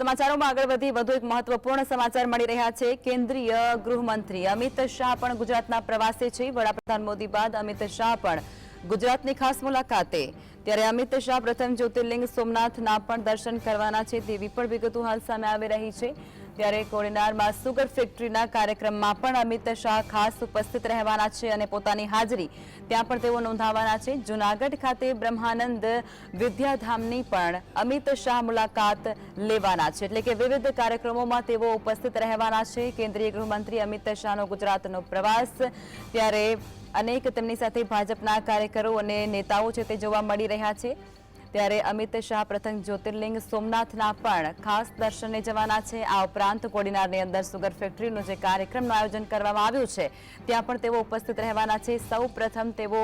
સમાચારોમાં આગળ વધી વધુ એક મહત્વપૂર્ણ સમાચાર મળી રહ્યા છે. કેન્દ્રીય ગૃહમંત્રી અમિત શાહ પણ ગુજરાતના પ્રવાસે છે. વડાપ્રધાન મોદી બાદ અમિત શાહ પણ ગુજરાતની ખાસ મુલાકાતે. ત્યારે અમિત શાહ પ્રથમ જ્યોતિર્લિંગ સોમનાથના પણ દર્શન કરવાના છે તેવી પણ વિગતો હાલ સામે આવી રહી છે. ત્યારે કોડીનારમાં સુગર ફેક્ટરીના કાર્યક્રમમાં પણ અમિત શાહ ખાસ ઉપસ્થિત રહેવાના છે અને પોતાની હાજરી ત્યાં પણ તેઓ નોંધાવવાના છે. જૂનાગઢ ખાતે બ્રહ્માનંદ વિદ્યાધામની પણ અમિત શાહ મુલાકાત લેવાના છે. એટલે કે વિવિધ કાર્યક્રમોમાં તેઓ ઉપસ્થિત રહેવાના છે. કેન્દ્રીય ગૃહમંત્રી અમિત શાહનો ગુજરાતનો પ્રવાસ, ત્યારે અનેક તેમની સાથે ભાજપના કાર્યકરો અને નેતાઓ છે તે જોવા મળી રહ્યા છે. ત્યારે અમિત શાહ, પ્રથમ જ્યોતિર્લિંગ સોમનાથના પણ ખાસ દર્શને જવાના છે. આ ઉપરાંત કોડીનારની અંદર સુગર ફેક્ટરીનું જે કાર્યક્રમનું આયોજન કરવામાં આવ્યું છે, ત્યાં પણ તેઓ ઉપસ્થિત રહેવાના છે. સૌ તેઓ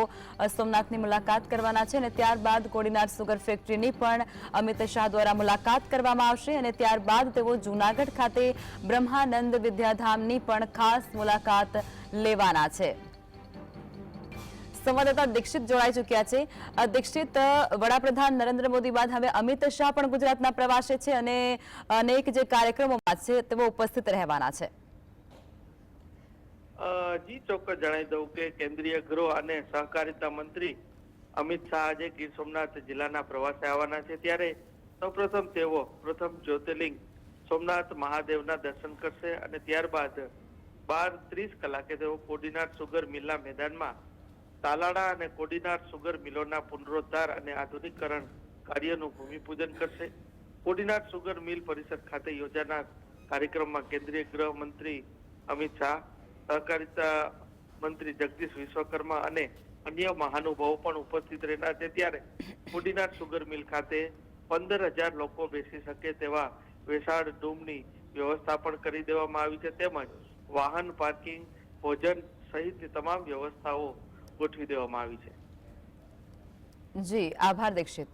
સોમનાથની મુલાકાત કરવાના છે અને ત્યારબાદ કોડીનાર સુગર ફેક્ટરીની પણ અમિત શાહ દ્વારા મુલાકાત કરવામાં આવશે અને ત્યારબાદ તેઓ જૂનાગઢ ખાતે બ્રહ્માનંદ વિદ્યાધામની પણ ખાસ મુલાકાત લેવાના છે. સંવાદદાતા દીક્ષિત જોડાઈ ચૂક્યા છે. દીક્ષિત વડાપ્રધાન નરેન્દ્ર મોદી બાદ હવે અમિત શાહ પણ ગુજરાતના પ્રવાસે છે અને અનેક જે કાર્યક્રમોમાં છે તેઓ ઉપસ્થિત રહેવાના છે. જી ચોક્કસ જણાવી દઉં કે કેન્દ્રીય ગૃહ અને સહકારિતા મંત્રી અમિત શાહ આજે ગીર સોમનાથ જિલ્લાના પ્રવાસે આવવાના છે. ત્યારે સૌપ્રથમ તેઓ પ્રથમ જ્યોતિર્લિંગ સોમનાથ મહાદેવના દર્શન કરશે અને ત્યારબાદ બાર ત્રીસ કલાકે તેઓ કોડીનાર સુગર મિલના મેદાનમાં તાલાળા અને કોડીનાર સુગર મિલોના પુનરોદ્ધાર અને આધુનિકરણ કાર્યનું ભૂમિપૂજન કરશે. કોડીનાર સુગર મિલ પરિષદ ખાતે યોજાનાર કાર્યક્રમમાં કેન્દ્રીય ગૃહમંત્રી અમિત શાહ, સહકારિતા મંત્રી જગદીશ વિશ્વકર્મા અને અન્ય મહાનુભાવો પણ ઉપસ્થિત રહેનાર છે. ત્યારે કોડીનાર સુગર મિલ ખાતે પંદર હજાર લોકો બેસી શકે તેવા વેસાડ ડૂમની વ્યવસ્થા પણ કરી દેવામાં આવી છે. તેમજ વાહન પાર્કિંગ, ભોજન સહિતની તમામ વ્યવસ્થાઓ ગોઠવી દેવામાં આવી છે. જી આભાર દીક્ષિત.